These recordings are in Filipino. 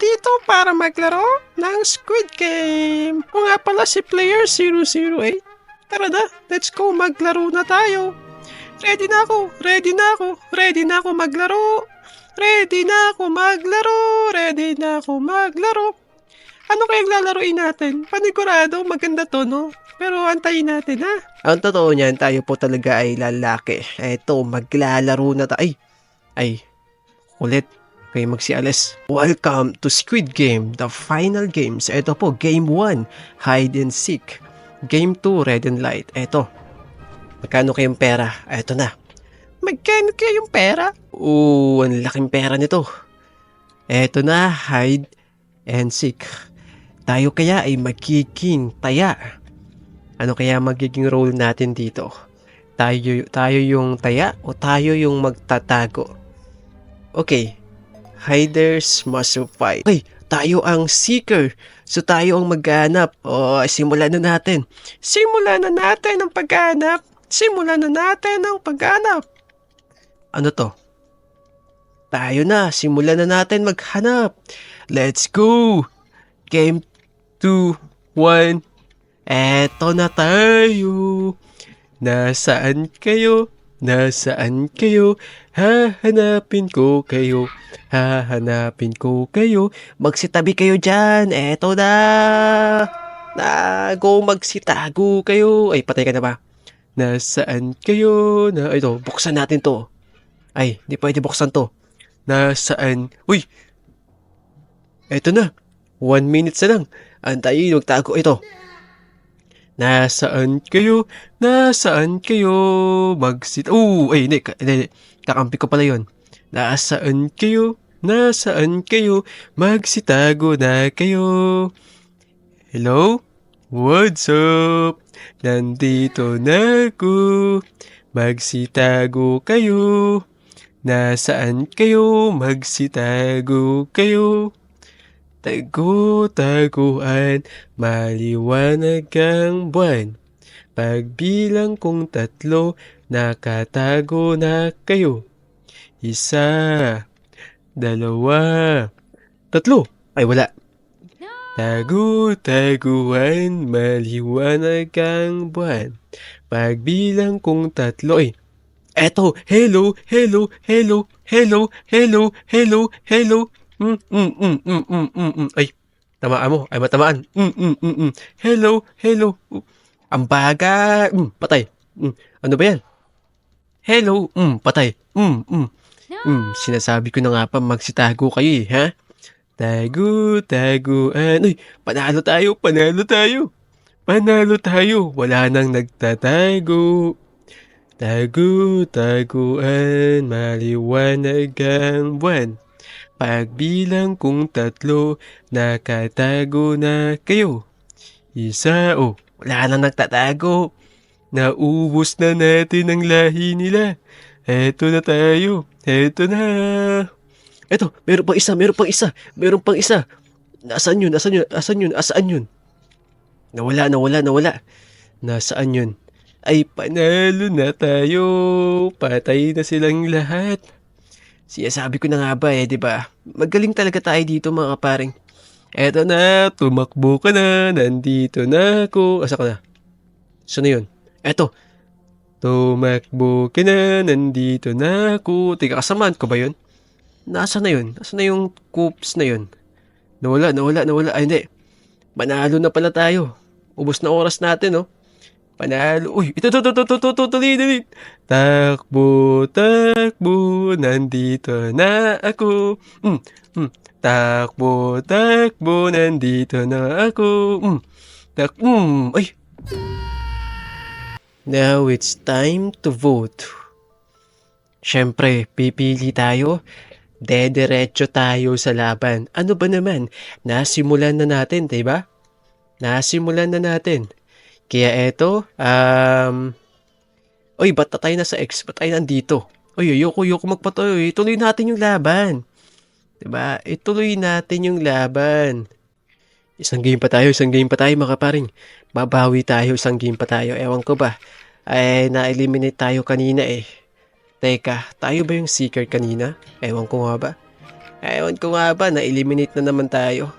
nandito para maglaro ng Squid Game. O nga pala si Player 008. Tara na, let's go maglaro na tayo. Ready na ako, ready na ako, ready na ako maglaro. Ready na ako maglaro, ready na ako maglaro. Ano kayang lalaroin natin? Panigurado, maganda to, no? Pero antayin natin, ha? Ang totoo niyan, tayo po talaga ay lalaki. Eto, maglalaro na tayo. Ay, ay, ulit. Kayo magsialis. Welcome to Squid Game, the final games. Ito po, Game 1, Hide and Seek. Game 2, Red and Light. Eto, magkano kayong pera? Eto na. Magkano kayong pera? Oo, ang laking pera nito. Eto na, Hide and Seek. Tayo kaya ay magiging taya. Ano kaya magiging role natin dito? Tayo, tayo yung taya o tayo yung magtatago? Okay, hiders must survive. Okay, tayo ang seeker. So tayo ang maghanap. O, simulan na natin. Simulan na natin ang paghanap. Simulan na natin ang paghanap. Ano to? Tayo na, simulan na natin maghanap. Let's go! Game 2, 1. Eto na tayo. Nasaan kayo? Nasaan kayo? Hahanapin ko kayo. Hahanapin ko kayo. Magsitabi kayo dyan. Eto na. Nago, magsitago kayo. Ay, patay ka na ba? Nasaan kayo? Na, ito, buksan natin to. Ay, di pwede buksan to. Nasaan? Uy! Eto na. One minute na lang. Antayin, magtago ito. Nasaan kayo? Nasaan kayo? Magsit... Oh, ay, hindi. hindi, hindi. Kakampi ko pala yon. Nasaan kayo? Nasaan kayo? Magsitago na kayo. Hello? What's up? Nandito na ako. Magsitago kayo. Nasaan kayo? Magsitago kayo. Tago-taguan, maliwanag ang buwan. Pagbilang kong tatlo, nakatago na kayo. Isa, dalawa, tatlo. Ay, wala. Tago-taguan, maliwanag ang buwan. Pagbilang kong tatlo, ay, eto, hello, hello, hello, hello, hello, hello, hello, Mm, mm, mm, mm, mm, mm, mm. Ay, tamaan mo. Ay, matamaan. Mm, mm, mm, mm. Hello, hello. Ang baga. Mm, patay. Mm, ano ba yan? Hello. Mm, patay. Mm, mm. Mm, sinasabi ko na nga pa magsitago kayo eh, ha? Tago, taguan. Uy, panalo tayo, panalo tayo. Panalo tayo. Wala nang nagtatago. Tago, taguan, maliwanag ang buwan. Pagbilang kong tatlo, nakatago na kayo. Isa, oh, wala na nagtatago. Naubos na natin ang lahi nila. Eto na tayo. Eto na. Eto, meron pang isa, meron pang isa, meron pang isa. Nasaan yun, nasaan yun, nasaan yun, nasaan yun? Nawala, nawala, nawala. Nasaan yun? Ay, panalo na tayo. Patay na silang lahat. Siya sabi ko na nga ba eh, di ba? Magaling talaga tayo dito mga kaparing. Eto na, tumakbo ka na, nandito na ako. Asa ka na? Saan na yun? Eto. Tumakbo ka na, nandito na ako. Teka, kasamaan ko ba yun? Nasa na yun? Nasa na yung coops na yun? Nawala, nawala, nawala. Ay, hindi. Manalo na pala tayo. Ubus na oras natin, no? Panalo. Uy, ito, ito, ito, ito, ito, ito, dali, dali. Takbo, takbo, nandito na ako. Mm, mm. Takbo, takbo, nandito na ako. Mm. Tak, mm, ay. Now it's time to vote. Siyempre, pipili tayo. Dediretso tayo sa laban. Ano ba naman? Nasimulan na natin, di ba? Nasimulan na natin. Kaya eto, um... Oy, ba't na tayo nasa X? Ba't tayo nandito? Oy, ayoko, ayoko magpatuloy. Ituloy natin yung laban. ba? Ituloy natin yung laban. Isang game pa tayo, isang game pa tayo mga paring. Babawi tayo, isang game pa tayo. Ewan ko ba. Ay, na-eliminate tayo kanina eh. Teka, tayo ba yung seeker kanina? Ewan ko nga ba. Ewan ko nga ba, na-eliminate na naman tayo.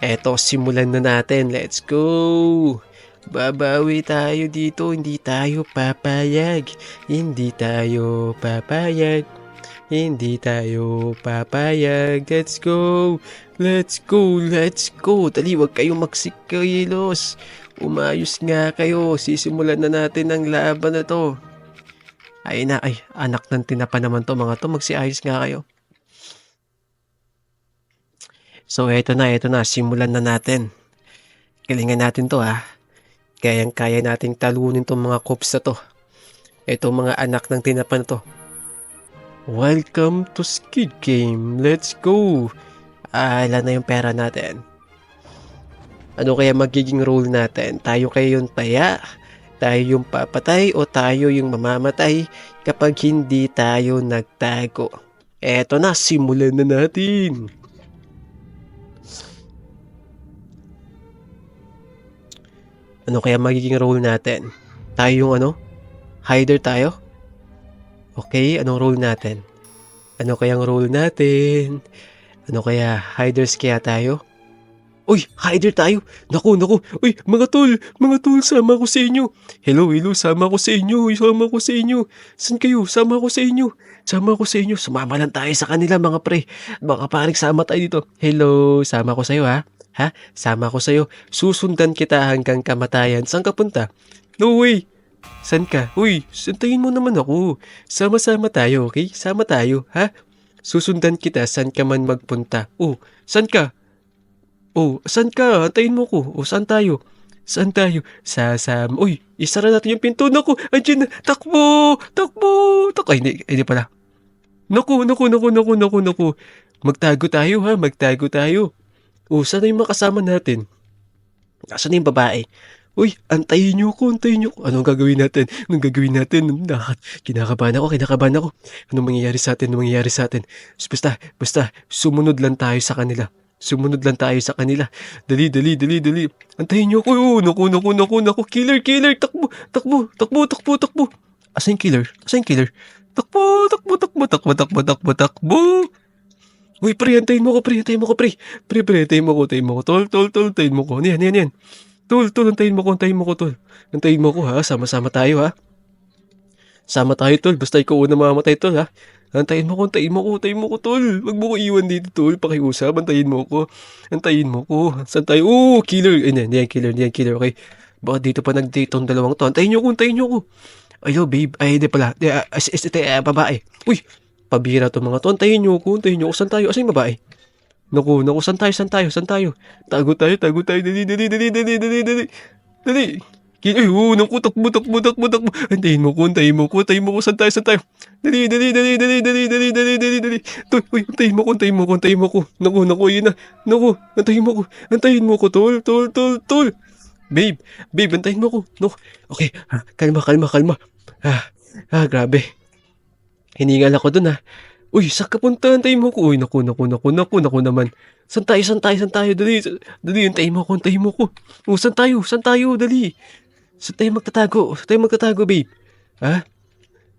Eto, simulan na natin. Let's go! Babawi tayo dito, hindi tayo papayag. Hindi tayo papayag. Hindi tayo papayag. Let's go! Let's go! Let's go! Dali, wag kayong magsikayilos. Umayos nga kayo. Sisimulan na natin ang laban na to. Ay na, ay, anak ng tinapa naman to mga to. Magsiayos nga kayo. So, eto na, eto na. Simulan na natin. Galingan natin to ha. Kayang-kaya nating talunin tong mga cops na to. Itong mga anak ng tinapa na to. Welcome to Skid Game. Let's go. Ah, ilan na yung pera natin? Ano kaya magiging role natin? Tayo kaya yung taya? Tayo yung papatay o tayo yung mamamatay kapag hindi tayo nagtago? Eto na, simulan na natin. Ano kaya magiging role natin? Tayo yung ano? Hider tayo? Okay, anong role natin? Ano kayang role natin? Ano kaya, hiders kaya tayo? Uy, hider tayo! Naku, naku! Uy, mga tol! Mga tol, sama ko sa inyo! Hello, hello, sama ko sa inyo! Sama ko sa inyo! San kayo? Sama ko sa inyo! Sama ko sa inyo! Sumama lang tayo sa kanila, mga pre! Baka paring sama tayo dito! Hello, sama ko sa'yo, ha? Ha? Sama ko sa'yo. Susundan kita hanggang kamatayan. Saan ka punta? No way! San ka? Uy, santayin mo naman ako. Sama-sama tayo, okay? Sama tayo, ha? Susundan kita saan ka man magpunta. Oh, san ka? Oh, saan ka? Antayin mo ko. Oh, saan tayo? Saan tayo? Sa, sa, uy, isara natin yung pinto. Naku, andyan na. Takbo! Takbo! Takbo. Ay, hindi, pala. Naku, naku, naku, naku, naku, naku. Magtago tayo ha, magtago tayo. Oh, saan na yung makasama natin? Nasaan na yung babae? Uy, antayin niyo ko, antayin niyo ko. Anong gagawin natin? Anong gagawin natin? Nakaka- Kinakabahan ako, kinakabahan ako. Anong mangyayari sa atin? Anong mangyayari sa atin? Basta, basta, sumunod lang tayo sa kanila. Sumunod lang tayo sa kanila. Dali, dali, dali, dali. Antayin niyo ko. Oh, naku, naku, naku, naku. Killer, killer. Takbo, takbo, takbo, takbo, takbo. Asa yung killer? Asa yung killer? Takbo, takbo, takbo, takbo, takbo, takbo, takbo. Uy, pre, antayin mo ko, pre, antayin mo ko, pre. Pre, pre, antayin mo ko, antayin mo ko. Tol, tol, tol, antayin mo ko. Ano yan, yan, yan. Tol, tol, antayin mo ko, antayin mo ko, tol. Antayin mo ko, ha? Sama-sama tayo, ha? Sama tayo, tol. Basta ikaw una mamamatay, tol, ha? Antayin mo ko, antayin mo ko, antayin mo ko, tol. Huwag mo ko iwan dito, tol. Pakiusap, antayin mo ko. Antayin mo ko. Saan tayo? Oh, killer. Eh, hindi, yan killer, hindi killer, okay? Baka dito pa nag-date dalawang to. Antayin nyo ko, antayin nyo ko. Ayo, babe. Ay, hindi pala. Is, is, ah, babae. Uy, pabira to mga to. Antayin nyo ko, antayin nyo ko. Saan tayo? Asan yung babae? Naku, naku, saan tayo, saan tayo, saan tayo? Tago tayo, tago tayo. Dali, dali, dali, dali, dali, dali. Dali. Ki- Ay, oh, naku, takbo, takbo, takbo, takbo. Antayin mo ko, antayin mo ko, antayin mo ko. Saan tayo, saan tayo? Dali, dali, dali, dali, dali, dali, dali, dali, dali. Tol, uy, antayin mo ko, antayin mo ko, antayin mo ko. Naku, naku, yun na. Naku, antayin mo ko. Antayin mo ko, tol, tol, tol, tol. Babe, babe, antayin mo ko. No, okay, ah, kalma, kalma, kalma. Ah, ah, grabe. Hiningal ako dun ah. Uy, saan ka punta? Antayin mo ko. Uy, naku, naku, naku, naku, naku naman. Saan tayo, saan? Dali, dali, antayin mo ko, antayin mo ko. Oh, saan tayo, saan? Dali. Saan tayo magtatago? Saan tayo magtatago, babe? Ha?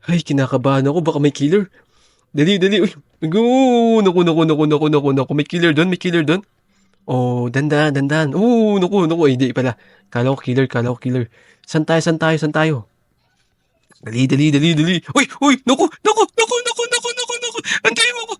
Ay, kinakabahan ako. Baka may killer. Dali, dali. Uy, naku, naku, naku, naku, naku, naku. May killer doon, may killer doon. Oh, dandan, dandan. Oh, naku, naku. Ay, hindi pala. Kala ko killer, kala ko killer. Saan tayo, saan tayo, saan tayo? Dali, dali, dali, dali. Uy, uy, naku, naku, naku, naku, naku, naku, naku. Antayin mo ko.